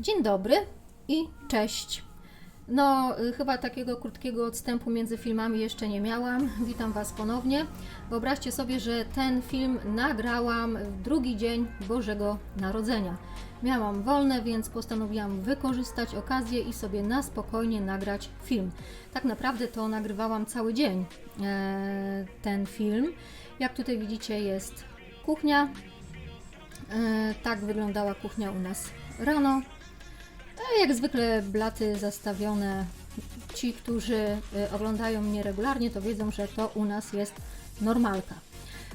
Dzień dobry i cześć. No, y, chyba takiego krótkiego odstępu między filmami jeszcze nie miałam. Witam Was ponownie. Wyobraźcie sobie, że ten film nagrałam w drugi dzień Bożego Narodzenia. Miałam wolne, więc postanowiłam wykorzystać okazję i sobie na spokojnie nagrać film. Tak naprawdę to nagrywałam cały dzień e, ten film. Jak tutaj widzicie, jest kuchnia. E, tak wyglądała kuchnia u nas rano. E, Jak zwykle blaty zastawione. Ci, którzy e, oglądają mnie regularnie, to wiedzą, że to u nas jest normalka.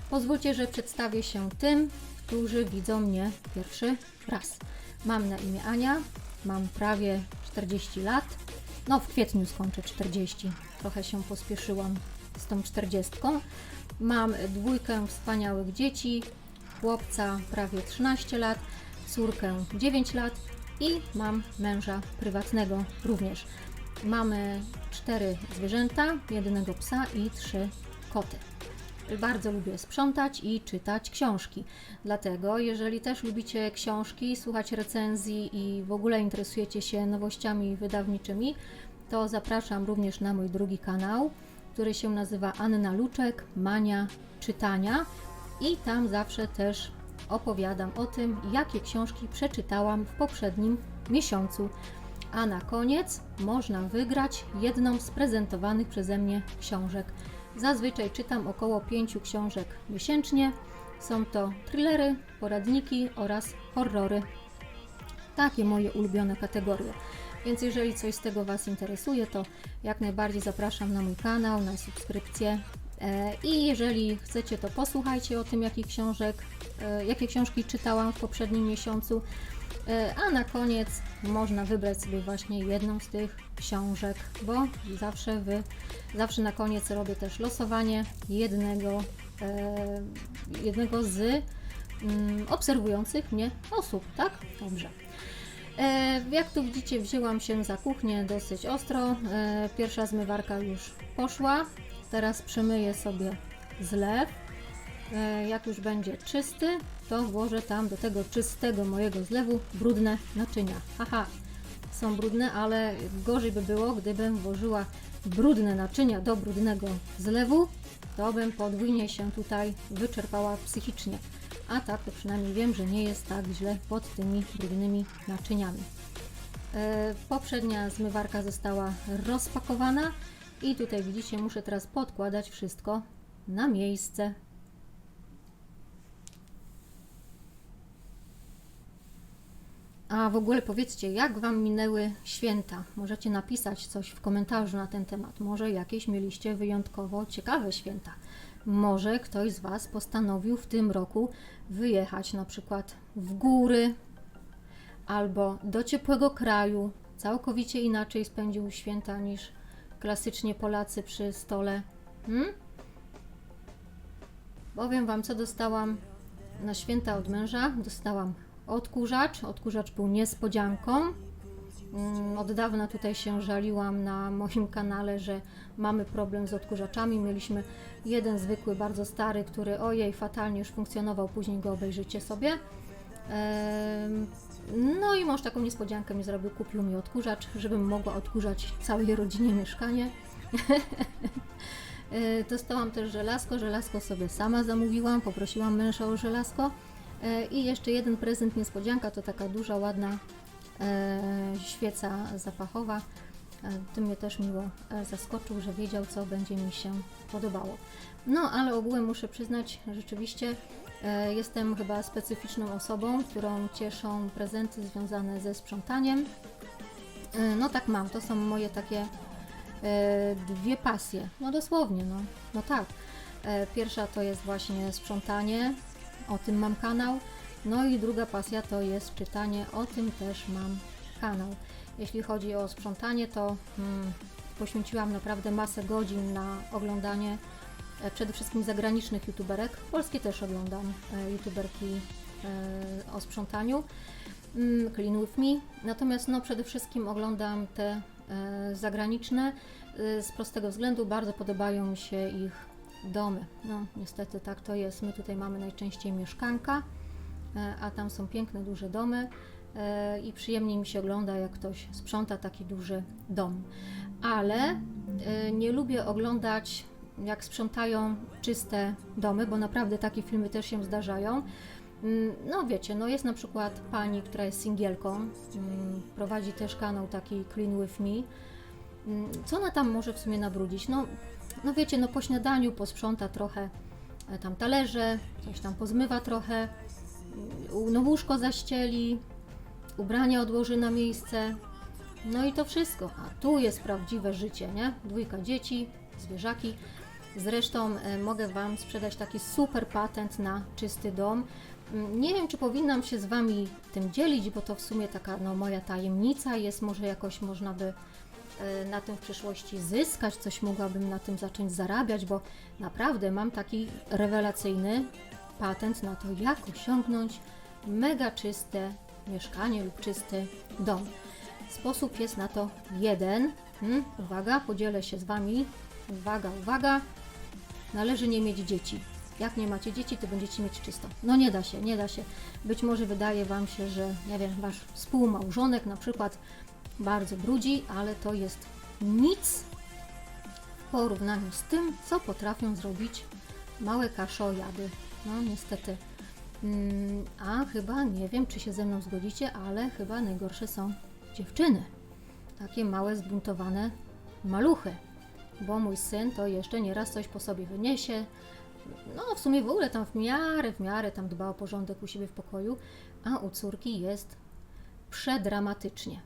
Pozwólcie, że przedstawię się tym, którzy widzą mnie pierwszy raz. Mam na imię Ania, mam prawie 40 lat. No, w kwietniu skończę 40. Trochę się pospieszyłam z tą 40. Mam dwójkę wspaniałych dzieci, chłopca prawie 13 lat, córkę 9 lat i mam męża prywatnego również. Mamy cztery zwierzęta, jednego psa i trzy koty. Bardzo lubię sprzątać i czytać książki. Dlatego, jeżeli też lubicie książki, słuchać recenzji i w ogóle interesujecie się nowościami wydawniczymi, to zapraszam również na mój drugi kanał, który się nazywa Anna Luczek Mania Czytania i tam zawsze też opowiadam o tym, jakie książki przeczytałam w poprzednim miesiącu. A na koniec można wygrać jedną z prezentowanych przeze mnie książek. Zazwyczaj czytam około 5 książek miesięcznie. Są to thrillery, poradniki oraz horrory. Takie moje ulubione kategorie. Więc jeżeli coś z tego Was interesuje, to jak najbardziej zapraszam na mój kanał, na subskrypcję. E, I jeżeli chcecie, to posłuchajcie o tym, jakich książek, e, jakie książki czytałam w poprzednim miesiącu. E, A na koniec można wybrać sobie właśnie jedną z tych książek, bo zawsze, wy, zawsze na koniec robię też losowanie jednego, jednego z mm, obserwujących mnie osób, tak? Dobrze. Jak tu widzicie, wzięłam się za kuchnię dosyć ostro. Pierwsza zmywarka już poszła. Teraz przemyję sobie zlew. E, jak już będzie czysty, to włożę tam do tego czystego mojego zlewu brudne naczynia. Haha, są brudne, ale gorzej by było, gdybym włożyła brudne naczynia do brudnego zlewu, to bym podwójnie się tutaj wyczerpała psychicznie. A tak to przynajmniej wiem, że nie jest tak źle pod tymi brudnymi naczyniami. E, Poprzednia zmywarka została rozpakowana i tutaj widzicie, muszę teraz podkładać wszystko na miejsce. A w ogóle powiedzcie, jak Wam minęły święta? Możecie napisać coś w komentarzu na ten temat. Może jakieś mieliście wyjątkowo ciekawe święta. Może ktoś z Was postanowił w tym roku wyjechać na przykład w góry albo do ciepłego kraju. Całkowicie inaczej spędził święta niż klasycznie Polacy przy stole. Hmm? Powiem Wam, co dostałam na święta od męża. Dostałam odkurzacz. Odkurzacz był niespodzianką. Mm, Od dawna tutaj się żaliłam na moim kanale, że mamy problem z odkurzaczami. Mieliśmy jeden zwykły, bardzo stary, który ojej, fatalnie już funkcjonował, później go obejrzycie sobie. No i mąż taką niespodziankę mi zrobił, kupił mi odkurzacz, żebym mogła odkurzać całej rodzinie mieszkanie. E, Dostałam też żelazko, żelazko sobie sama zamówiłam, poprosiłam męża o żelazko. E, I jeszcze jeden prezent niespodzianka, to taka duża, ładna e, świeca zapachowa. E, Ty mnie też miło e, zaskoczył, że wiedział, co będzie mi się podobało. No, ale ogółem muszę przyznać, rzeczywiście e, jestem chyba specyficzną osobą, którą cieszą prezenty związane ze sprzątaniem. No tak mam, to są moje takie dwie pasje. No dosłownie, no, no tak. Pierwsza to jest właśnie sprzątanie, o tym mam kanał. No i druga pasja to jest czytanie, o tym też mam kanał. Jeśli chodzi o sprzątanie, to mm, poświęciłam naprawdę masę godzin na oglądanie e, przede wszystkim zagranicznych youtuberek. Polskie też oglądam e, youtuberki e, o sprzątaniu. Mm, Clean with me. Natomiast no, przede wszystkim oglądam te zagraniczne z prostego względu. Bardzo podobają mi się ich domy. No, niestety tak to jest. My tutaj mamy najczęściej mieszkanka, a tam są piękne, duże domy. I przyjemnie mi się ogląda, jak ktoś sprząta taki duży dom. Ale e, nie lubię oglądać, jak sprzątają czyste domy, bo naprawdę takie filmy też się zdarzają. Mm, No wiecie, no jest na przykład pani, która jest singielką, mm, prowadzi też kanał taki Clean With Me. Mm, Co ona tam może w sumie nabrudzić? No, no wiecie, no po śniadaniu posprząta trochę e, tam talerze, coś tam pozmywa trochę, no łóżko zaścieli, ubrania odłoży na miejsce, no i to wszystko. A tu jest prawdziwe życie, nie? Dwójka dzieci, zwierzaki. Zresztą e, mogę Wam sprzedać taki super patent na czysty dom. Mm, Nie wiem, czy powinnam się z Wami tym dzielić, bo to w sumie taka no, moja tajemnica jest. Może jakoś można by e, na tym w przyszłości zyskać, coś mogłabym na tym zacząć zarabiać, bo naprawdę mam taki rewelacyjny patent na to, jak osiągnąć mega czyste mieszkanie lub czysty dom. Sposób jest na to jeden. Hmm, uwaga, podzielę się z Wami. Uwaga, uwaga. Należy nie mieć dzieci. Jak nie macie dzieci, to będziecie mieć czysto. No nie da się, nie da się. Być może wydaje Wam się, że nie wiem, Wasz współmałżonek na przykład bardzo brudzi, ale to jest nic w porównaniu z tym, co potrafią zrobić małe kaszojady. No niestety. Mm, a chyba, nie wiem, czy się ze mną zgodzicie, ale chyba najgorsze są dziewczyny. Takie małe, zbuntowane maluchy. Bo mój syn to jeszcze nieraz coś po sobie wyniesie. No, w sumie w ogóle tam w miarę, w miarę tam dba o porządek u siebie w pokoju, a u córki jest przedramatycznie.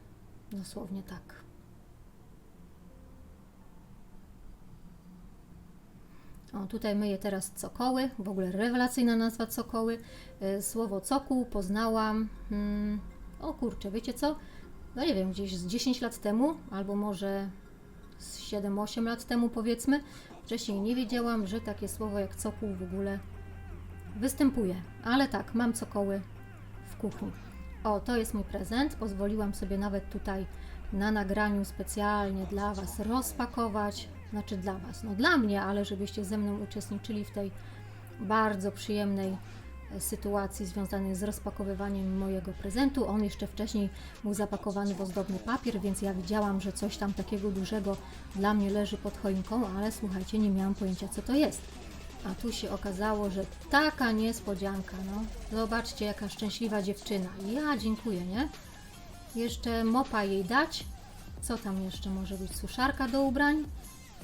Dosłownie tak. O, tutaj myję teraz cokoły, w ogóle rewelacyjna nazwa cokoły. E, Słowo cokół poznałam, hmm, o kurczę, wiecie co? No nie wiem, gdzieś z 10 lat temu, albo może z 7-8 lat temu powiedzmy. Wcześniej nie wiedziałam, że takie słowo jak cokół w ogóle występuje. Ale tak, mam cokoły w kuchni. O, to jest mój prezent. Pozwoliłam sobie nawet tutaj na nagraniu specjalnie dla Was rozpakować. Znaczy dla Was, no dla mnie, ale żebyście ze mną uczestniczyli w tej bardzo przyjemnej e, sytuacji związanej z rozpakowywaniem mojego prezentu. On jeszcze wcześniej był zapakowany w ozdobny papier, więc ja widziałam, że coś tam takiego dużego dla mnie leży pod choinką, ale słuchajcie, nie miałam pojęcia co to jest. A tu się okazało, że taka niespodzianka, no. Zobaczcie, jaka szczęśliwa dziewczyna. Ja dziękuję, nie? Jeszcze mopa jej dać. Co tam jeszcze może być? Suszarka do ubrań?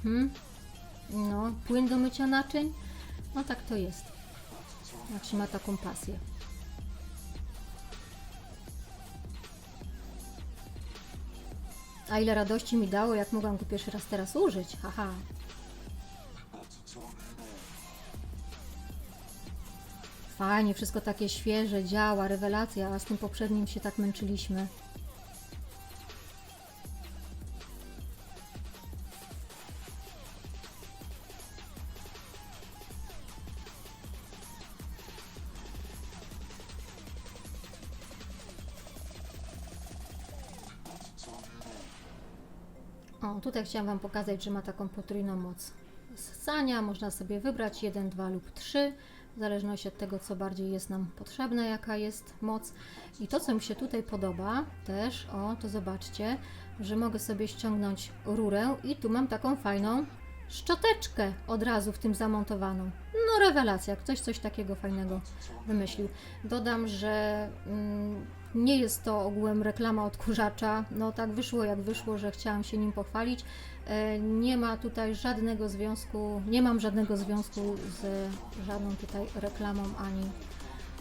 Hmm? No, płyn do mycia naczyń? No tak to jest. Jak się ma taką pasję. A ile radości mi dało, jak mogłam go pierwszy raz teraz użyć. Haha. Fajnie, wszystko takie świeże, działa, rewelacja, a z tym poprzednim się tak męczyliśmy. Tutaj chciałam Wam pokazać, że ma taką potrójną moc ssania. Można sobie wybrać 1, 2 lub 3, w zależności od tego, co bardziej jest nam potrzebne, jaka jest moc. I to, co mi się tutaj podoba też, o, to zobaczcie, że mogę sobie ściągnąć rurę i tu mam taką fajną szczoteczkę od razu w tym zamontowaną. No rewelacja, ktoś coś takiego fajnego wymyślił. Dodam, że mm, nie jest to ogółem reklama odkurzacza. No tak wyszło jak wyszło, że chciałam się nim pochwalić. E, Nie ma tutaj żadnego związku, nie mam żadnego związku z żadną tutaj reklamą ani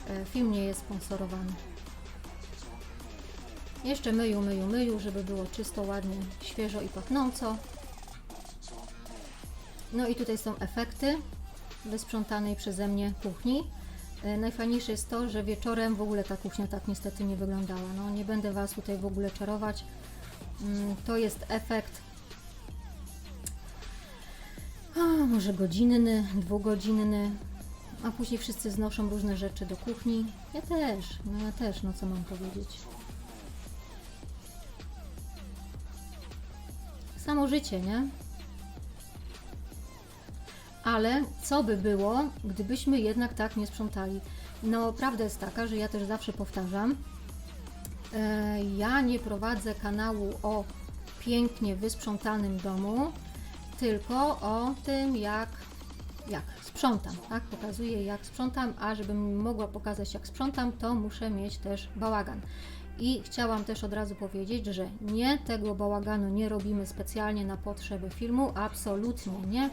e, film nie jest sponsorowany. Jeszcze myju, myju, myju, żeby było czysto, ładnie, świeżo i pachnąco. No i tutaj są efekty wysprzątanej przeze mnie kuchni. E, Najfajniejsze jest to, że wieczorem w ogóle ta kuchnia tak niestety nie wyglądała. No nie będę Was tutaj w ogóle czarować. Mm, To jest efekt a, może godzinny, dwugodzinny, a później wszyscy znoszą różne rzeczy do kuchni. Ja też, no ja też, no co mam powiedzieć. Samo życie, nie? Ale co by było, gdybyśmy jednak tak nie sprzątali? No, prawda jest taka, że ja też zawsze powtarzam, E, Ja nie prowadzę kanału o pięknie wysprzątanym domu, tylko o tym, jak, jak sprzątam. Tak? Pokazuję, jak sprzątam, a żebym mogła pokazać, jak sprzątam, to muszę mieć też bałagan. I chciałam też od razu powiedzieć, że nie tego bałaganu nie robimy specjalnie na potrzeby filmu, absolutnie nie.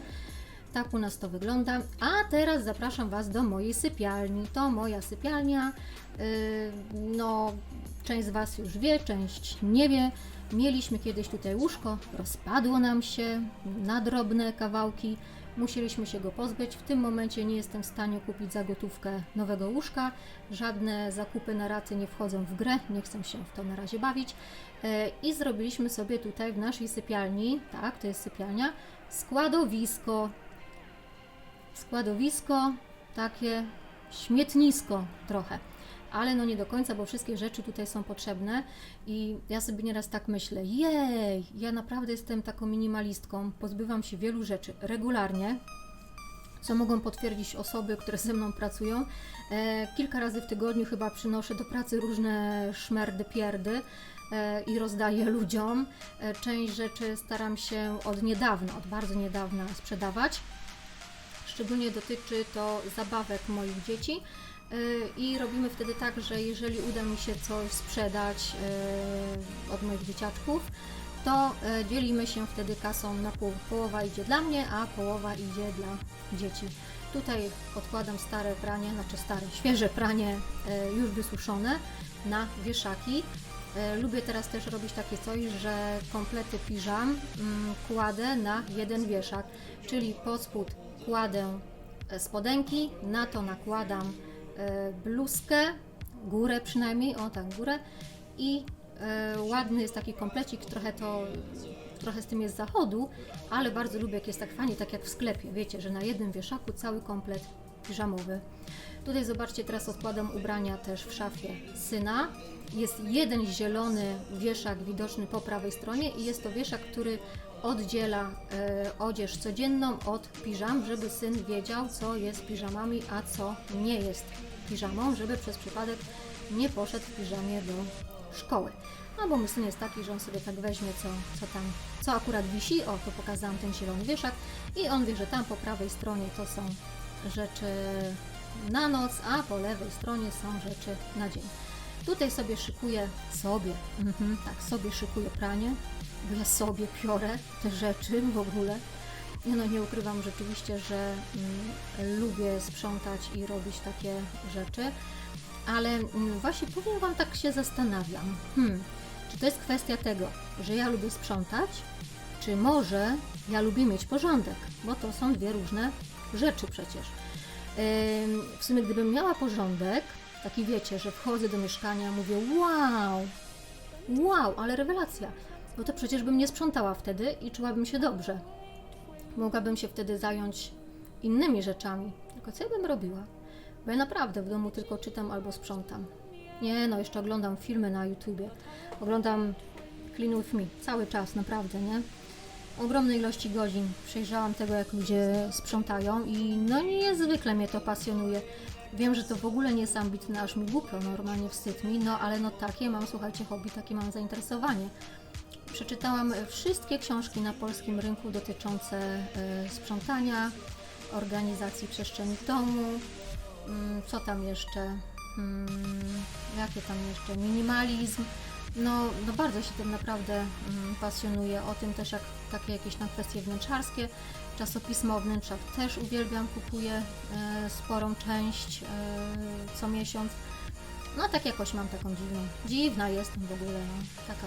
Tak u nas to wygląda. A teraz zapraszam Was do mojej sypialni. To moja sypialnia. Yy, no, część z Was już wie, część nie wie. Mieliśmy kiedyś tutaj łóżko, rozpadło nam się na drobne kawałki. Musieliśmy się go pozbyć. W tym momencie nie jestem w stanie kupić za gotówkę nowego łóżka. Żadne zakupy na raty nie wchodzą w grę. Nie chcę się w to na razie bawić. E, I zrobiliśmy sobie tutaj w naszej sypialni, tak, to jest sypialnia, składowisko składowisko, takie śmietnisko trochę. Ale no nie do końca, bo wszystkie rzeczy tutaj są potrzebne i ja sobie nieraz tak myślę, jej, ja naprawdę jestem taką minimalistką, pozbywam się wielu rzeczy regularnie, co mogą potwierdzić osoby, które ze mną pracują. E, kilka razy w tygodniu chyba przynoszę do pracy różne szmerdy, pierdy e, i rozdaję ludziom. E, część rzeczy staram się od niedawna, od bardzo niedawna sprzedawać. Szczególnie dotyczy to zabawek moich dzieci. Yy, I robimy wtedy tak, że jeżeli uda mi się coś sprzedać yy, od moich dzieciaczków, to yy, dzielimy się wtedy kasą na pół. Połowa idzie dla mnie, a połowa idzie dla dzieci. Tutaj odkładam stare pranie, znaczy stare, świeże pranie, już wysuszone na wieszaki. Lubię teraz też robić takie coś, że komplety piżam mm, kładę na jeden wieszak, czyli pod spód kładę e, spodenki, na to nakładam e, bluzkę, górę przynajmniej, o tak, górę. I e, ładny jest taki komplecik, trochę to, trochę z tym jest zachodu, ale bardzo lubię jak jest tak fajnie, tak jak w sklepie, wiecie, że na jednym wieszaku cały komplet piżamowy. Tutaj zobaczcie, teraz odkładam ubrania też w szafie syna. Jest jeden zielony wieszak widoczny po prawej stronie i jest to wieszak, który oddziela e, odzież codzienną od piżam, żeby syn wiedział, co jest piżamami, a co nie jest piżamą, żeby przez przypadek nie poszedł w piżamie do szkoły. No bo mój syn jest taki, że on sobie tak weźmie, co, co tam, co akurat wisi. O, to pokazałam ten zielony wieszak i on wie, że tam po prawej stronie to są rzeczy na noc, a po lewej stronie są rzeczy na dzień. Tutaj sobie szykuję, sobie, mhm, tak, sobie szykuję pranie, bo ja sobie piorę te rzeczy w ogóle. No nie ukrywam rzeczywiście, że mm, lubię sprzątać i robić takie rzeczy, ale mm, właśnie powiem Wam, tak się zastanawiam, hmm, czy to jest kwestia tego, że ja lubię sprzątać, czy może ja lubię mieć porządek, bo to są dwie różne rzeczy przecież. W sumie gdybym miała porządek, taki wiecie, że wchodzę do mieszkania, mówię wow, wow, ale rewelacja, no to przecież bym nie sprzątała wtedy i czułabym się dobrze. Mogłabym się wtedy zająć innymi rzeczami. Tylko co ja bym robiła? Bo ja naprawdę w domu tylko czytam albo sprzątam. Nie, no jeszcze oglądam filmy na YouTubie. Oglądam Clean With Me cały czas, naprawdę, nie? Ogromnej ilości godzin przejrzałam tego, jak ludzie sprzątają i no niezwykle mnie to pasjonuje. Wiem, że to w ogóle nie jest ambitne, aż mi głupio, normalnie wstyd mi, no ale no takie mam, słuchajcie, hobby, takie mam zainteresowanie. Przeczytałam wszystkie książki na polskim rynku dotyczące e, sprzątania, organizacji przestrzeni domu. Mm, Co tam jeszcze? Mm, Jakie tam jeszcze? Minimalizm. No, no bardzo się tym naprawdę mm, pasjonuję. O tym też jak takie jakieś tam kwestie wnętrzarskie. Czasopismo o wnętrzach też uwielbiam, kupuję e, sporą część e, co miesiąc. No tak jakoś mam taką dziwną. Dziwna jestem w ogóle, no. Taka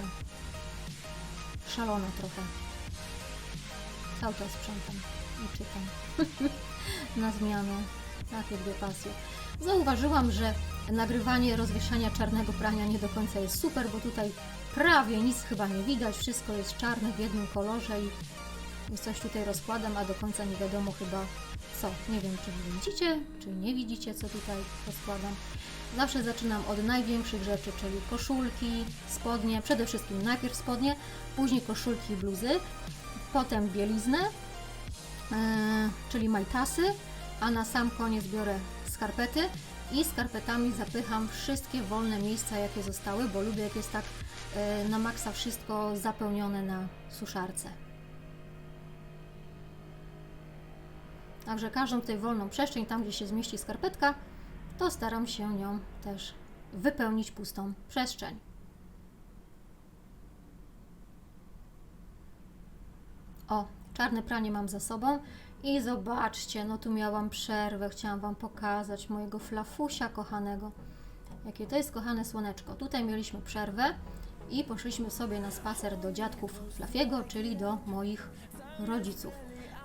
szalona trochę. Cały czas sprzątam i czytam. Na zmianę. Takie dwie pasje. Zauważyłam, że nagrywanie rozwieszania czarnego prania nie do końca jest super, bo tutaj prawie nic chyba nie widać. Wszystko jest czarne w jednym kolorze i, coś tutaj rozkładam, a do końca nie wiadomo chyba co. Nie wiem, czy widzicie, czy nie widzicie, co tutaj rozkładam. Zawsze zaczynam od największych rzeczy, czyli koszulki, spodnie, przede wszystkim najpierw spodnie, później koszulki i bluzy, potem bieliznę, e, czyli majtasy, a na sam koniec biorę skarpety i skarpetami zapycham wszystkie wolne miejsca, jakie zostały, bo lubię, jak jest tak e, na maksa wszystko zapełnione na suszarce. Także każdą tutaj wolną przestrzeń, tam gdzie się zmieści skarpetka, to staram się nią też wypełnić pustą przestrzeń. O, czarne pranie mam za sobą i zobaczcie, no tu miałam przerwę, chciałam Wam pokazać mojego flafusia kochanego. Jakie to jest kochane słoneczko. Tutaj mieliśmy przerwę i poszliśmy sobie na spacer do dziadków Flafiego, czyli do moich rodziców.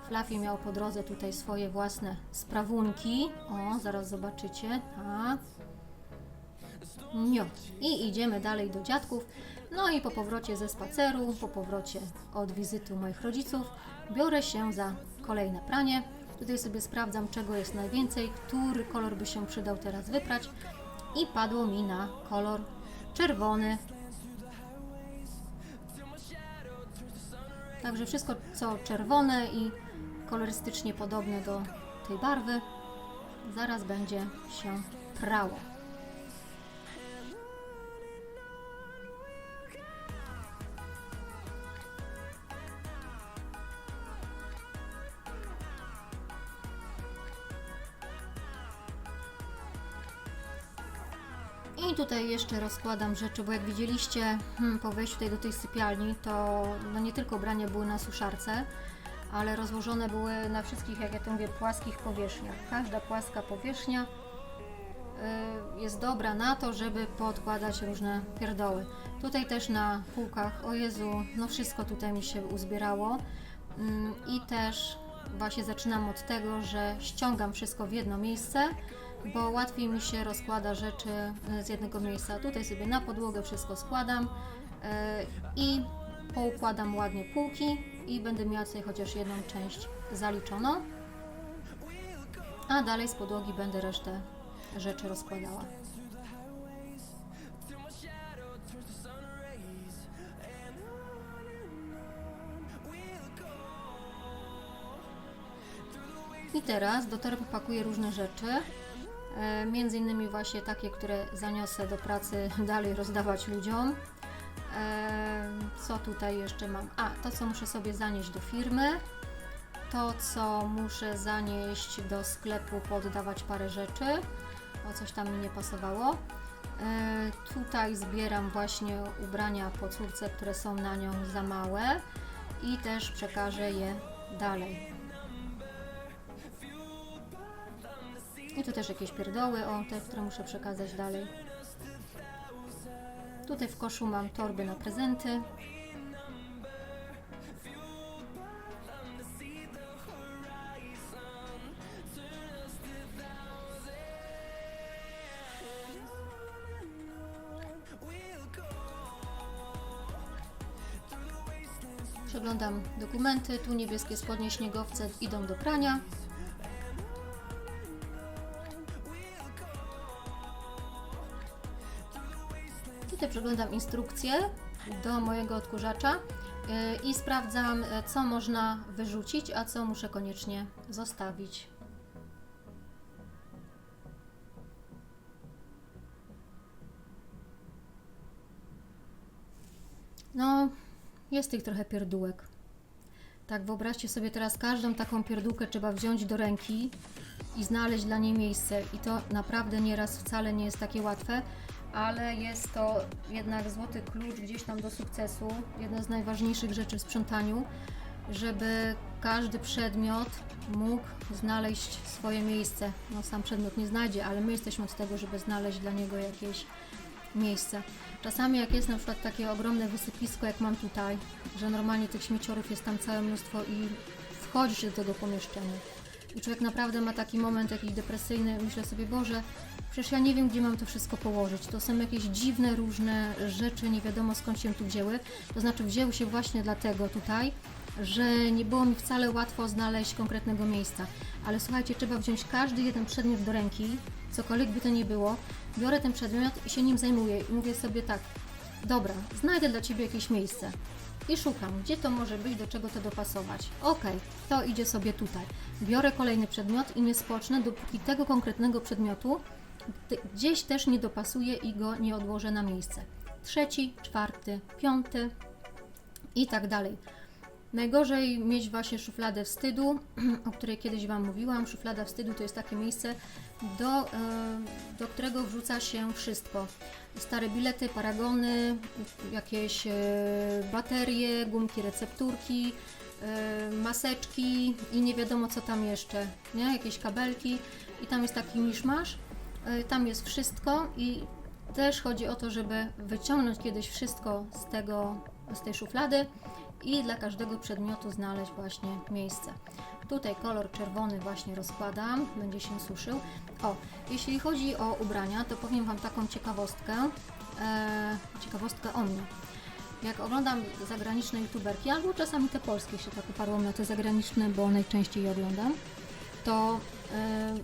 Flafi miał po drodze tutaj swoje własne sprawunki. O, zaraz zobaczycie. Tak. Nio. I idziemy dalej do dziadków. No i po powrocie ze spaceru, po powrocie od wizyty moich rodziców, biorę się za kolejne pranie. Tutaj sobie sprawdzam, czego jest najwięcej, który kolor by się przydał teraz wyprać. I padło mi na kolor czerwony. Także wszystko, co czerwone i kolorystycznie podobne do tej barwy, zaraz będzie się prało. I tutaj jeszcze rozkładam rzeczy, bo jak widzieliście hmm, po wejściu tutaj do tej sypialni, to no nie tylko ubrania były na suszarce, ale rozłożone były na wszystkich, jak ja to mówię, płaskich powierzchniach. Każda płaska powierzchnia y, jest dobra na to, żeby podkładać różne pierdoły. Tutaj też na półkach, o Jezu, no wszystko tutaj mi się uzbierało. Ym, I też właśnie zaczynam od tego, że ściągam wszystko w jedno miejsce, bo łatwiej mi się rozkłada rzeczy y, z jednego miejsca. Tutaj sobie na podłogę wszystko składam y, i poukładam ładnie półki i będę miała tutaj chociaż jedną część zaliczoną. A dalej z podłogi będę resztę rzeczy rozkładała. I teraz do torby pakuję różne rzeczy. E, między innymi właśnie takie, które zaniosę do pracy dalej rozdawać ludziom. E, co tutaj jeszcze mam? A, to co muszę sobie zanieść do firmy. To co muszę zanieść do sklepu, poddawać parę rzeczy. O coś tam mi nie pasowało. E, tutaj zbieram właśnie ubrania po córce, które są na nią za małe i też przekażę je dalej. I tu też jakieś pierdoły, o te, które muszę przekazać dalej. Tutaj w koszu mam torby na prezenty. Przeglądam dokumenty. Tu niebieskie spodnie śniegowce idą do prania. Przeglądam instrukcję do mojego odkurzacza yy, i sprawdzam, e, co można wyrzucić, a co muszę koniecznie zostawić. No, jest tych trochę pierdółek. Tak, wyobraźcie sobie teraz każdą taką pierdółkę trzeba wziąć do ręki i znaleźć dla niej miejsce. I to naprawdę nieraz wcale nie jest takie łatwe, ale jest to jednak złoty klucz gdzieś tam do sukcesu. Jedna z najważniejszych rzeczy w sprzątaniu, żeby każdy przedmiot mógł znaleźć swoje miejsce. No sam przedmiot nie znajdzie, ale my jesteśmy od tego, żeby znaleźć dla niego jakieś miejsce. Czasami jak jest na przykład takie ogromne wysypisko, jak mam tutaj, że normalnie tych śmieciorów jest tam całe mnóstwo i wchodzisz do tego pomieszczenia. I człowiek naprawdę ma taki moment jakiś depresyjny, myślę sobie, Boże, przecież ja nie wiem, gdzie mam to wszystko położyć. To są jakieś dziwne, różne rzeczy, nie wiadomo skąd się tu wzięły. To znaczy wzięły się właśnie dlatego tutaj, że nie było mi wcale łatwo znaleźć konkretnego miejsca. Ale słuchajcie, trzeba wziąć każdy jeden przedmiot do ręki, cokolwiek by to nie było. Biorę ten przedmiot i się nim zajmuję i mówię sobie tak, dobra, znajdę dla Ciebie jakieś miejsce. I szukam, gdzie to może być, do czego to dopasować. Ok, to idzie sobie tutaj. Biorę kolejny przedmiot i nie spocznę, dopóki tego konkretnego przedmiotu gdzieś też nie dopasuję i go nie odłożę na miejsce. Trzeci, czwarty, piąty i tak dalej. Najgorzej mieć właśnie szufladę wstydu, o której kiedyś Wam mówiłam. Szuflada wstydu to jest takie miejsce, do, e, do którego wrzuca się wszystko. Stare bilety, paragony, jakieś e, baterie, gumki, recepturki, e, maseczki i nie wiadomo co tam jeszcze, nie? Jakieś kabelki i tam jest taki miszmasz, tam jest wszystko i też chodzi o to, żeby wyciągnąć kiedyś wszystko z tego, z tej szuflady i dla każdego przedmiotu znaleźć właśnie miejsce. Tutaj kolor czerwony właśnie rozkładam, będzie się suszył. O, jeśli chodzi o ubrania, to powiem Wam taką ciekawostkę, e, ciekawostkę o mnie. Jak oglądam zagraniczne youtuberki, albo czasami te polskie się tak uparłam na te zagraniczne, bo najczęściej je oglądam, to e,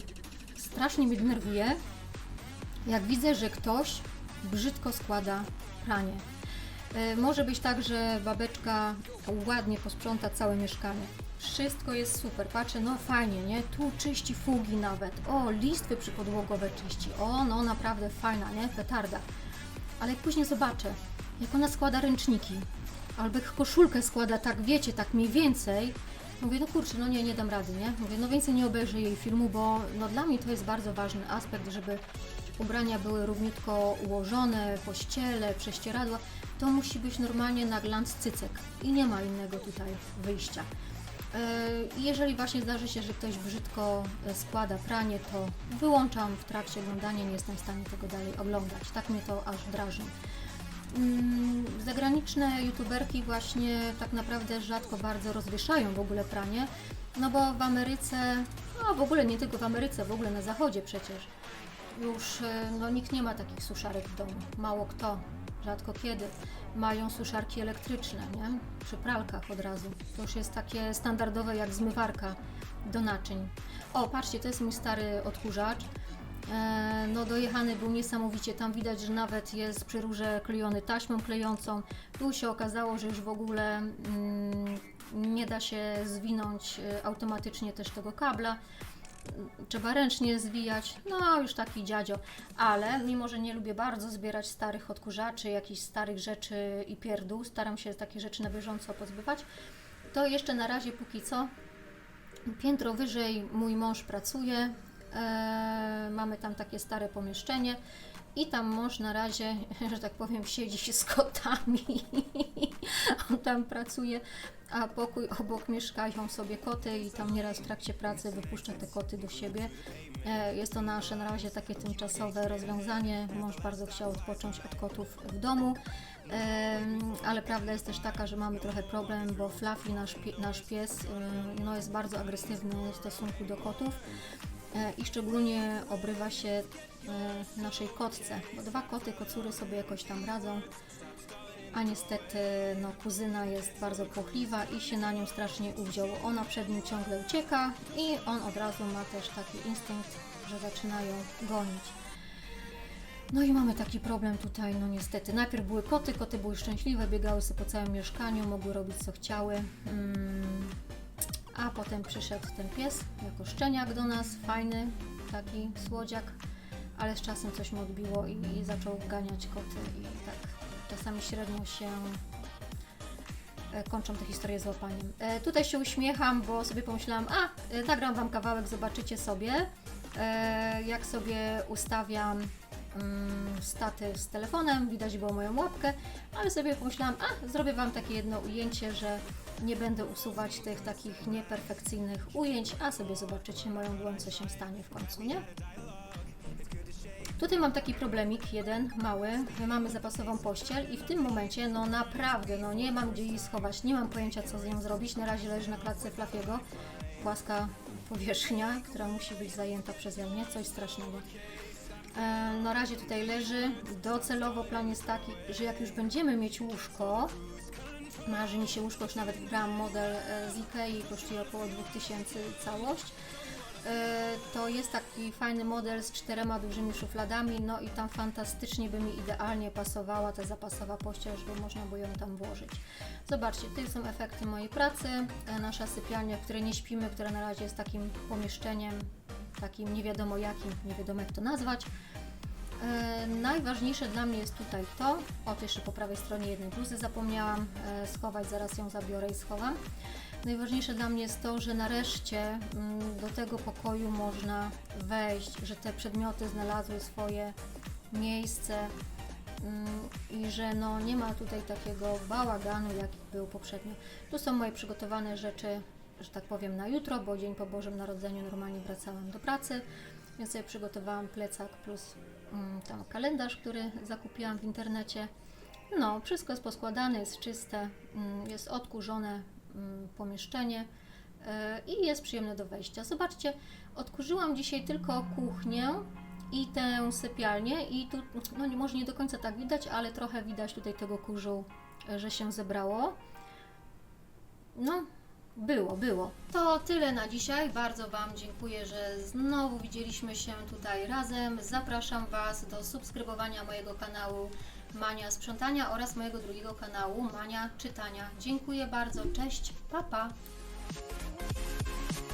strasznie mnie denerwuje, jak widzę, że ktoś brzydko składa pranie. E, Może być tak, że babeczka ładnie posprząta całe mieszkanie. Wszystko jest super, patrzę, no fajnie, nie? Tu czyści fugi nawet. O, listwy przypodłogowe czyści. O, no naprawdę fajna, nie? Petarda. Ale jak później zobaczę, jak ona składa ręczniki, albo jak koszulkę składa tak, wiecie, tak mniej więcej, mówię, no kurczę, no nie, nie dam rady, nie? Mówię, no więcej nie obejrzę jej filmu, bo no dla mnie to jest bardzo ważny aspekt, żeby ubrania były równiutko ułożone, pościele, prześcieradła, to musi być normalnie na glans cycek i nie ma innego tutaj wyjścia. Yy, Jeżeli właśnie zdarzy się, że ktoś brzydko e, składa pranie, to wyłączam w trakcie oglądania, nie jestem w stanie tego dalej oglądać. Tak mnie to aż drażni. Mm, Zagraniczne youtuberki właśnie tak naprawdę rzadko bardzo rozwieszają w ogóle pranie, no bo w Ameryce, no w ogóle nie tylko w Ameryce, w ogóle na zachodzie przecież, już e, no, nikt nie ma takich suszarek w domu. Mało kto, rzadko kiedy. Mają suszarki elektryczne, nie? Przy pralkach od razu. To już jest takie standardowe jak zmywarka do naczyń. O, patrzcie, to jest mój stary odkurzacz. E, no dojechany był niesamowicie, tam widać, że nawet jest przy rurze klejony taśmą klejącą. Tu się okazało, że już w ogóle mm, nie da się zwinąć e, automatycznie też tego kabla. Trzeba ręcznie zwijać, no już taki dziadzio. Ale mimo, że nie lubię bardzo zbierać starych odkurzaczy, jakichś starych rzeczy i pierdół, staram się takie rzeczy na bieżąco pozbywać, to jeszcze na razie póki co Piętro wyżej mój mąż pracuje. E, mamy tam takie stare pomieszczenie i tam mąż na razie, że tak powiem, siedzi z kotami. On tam pracuje, a pokój obok mieszkają sobie koty i tam nieraz w trakcie pracy wypuszcza te koty do siebie. E, jest to nasze na razie takie tymczasowe rozwiązanie. Mąż bardzo chciał odpocząć od kotów w domu. Ale prawda jest też taka, że mamy trochę problem, bo Fluffy, nasz, pie, nasz pies, ym, no jest bardzo agresywny w stosunku do kotów i szczególnie obrywa się e, naszej kotce, bo dwa koty, kocury sobie jakoś tam radzą, a niestety no, kuzyna jest bardzo płochliwa i się na nią strasznie uwziął. Ona przed nim ciągle ucieka i on od razu ma też taki instynkt, że zaczynają gonić. No i mamy taki problem tutaj, no niestety. Najpierw były koty, koty były szczęśliwe, biegały sobie po całym mieszkaniu, mogły robić co chciały. Mm, a potem przyszedł ten pies jako szczeniak do nas, fajny, taki słodziak, ale z czasem coś mu odbiło i, i zaczął ganiać koty i tak czasami średnio się e, kończą te historie z łapaniem. E, tutaj się uśmiecham, bo sobie pomyślałam, a e, nagram Wam kawałek, zobaczycie sobie, e, jak sobie ustawiam mm, statyw z telefonem, widać było moją łapkę, ale sobie pomyślałam, a zrobię Wam takie jedno ujęcie, że nie będę usuwać tych takich nieperfekcyjnych ujęć, a sobie zobaczycie moją dłoń, co się stanie w końcu, nie? Tutaj mam taki problemik jeden, mały. My mamy zapasową pościel i w tym momencie, no naprawdę, no nie mam gdzie jej schować, nie mam pojęcia co z nią zrobić. Na razie leży na klatce Flafiego, płaska powierzchnia, która musi być zajęta przeze mnie, coś strasznego. E, Na razie tutaj leży. Docelowo plan jest taki, że jak już będziemy mieć łóżko, marzy mi się łóżko, już nawet wybrałam model e, z Ikei, kosztuje około 2000 całość. E, To jest taki fajny model z czterema dużymi szufladami, no i tam fantastycznie by mi idealnie pasowała ta zapasowa pościel, żeby można było ją tam włożyć. Zobaczcie, to są efekty mojej pracy. E, Nasza sypialnia, w której nie śpimy, która na razie jest takim pomieszczeniem takim nie wiadomo jakim, nie wiadomo jak to nazwać. E, najważniejsze dla mnie jest tutaj to, o jeszcze po prawej stronie jednej bluzy zapomniałam e, schować, zaraz ją zabiorę i schowam. Najważniejsze dla mnie jest to, że nareszcie mm, do tego pokoju można wejść, że te przedmioty znalazły swoje miejsce mm, i że no, nie ma tutaj takiego bałaganu, jaki był poprzednio. Tu są moje przygotowane rzeczy, że tak powiem, na jutro, bo dzień po Bożym Narodzeniu normalnie wracałam do pracy, więc sobie przygotowałam plecak plus tam kalendarz, który zakupiłam w internecie. No, wszystko jest poskładane, jest czyste, mm, jest odkurzone mm, pomieszczenie e, i jest przyjemne do wejścia. Zobaczcie, odkurzyłam dzisiaj tylko kuchnię i tę sypialnię i tu, no może nie do końca tak widać, ale trochę widać tutaj tego kurzu, e, że się zebrało. No, było, było. To tyle na dzisiaj. Bardzo Wam dziękuję, że znowu widzieliśmy się tutaj razem. Zapraszam Was do subskrybowania mojego kanału Mania Sprzątania oraz mojego drugiego kanału Mania Czytania. Dziękuję bardzo. Cześć, papa. Pa.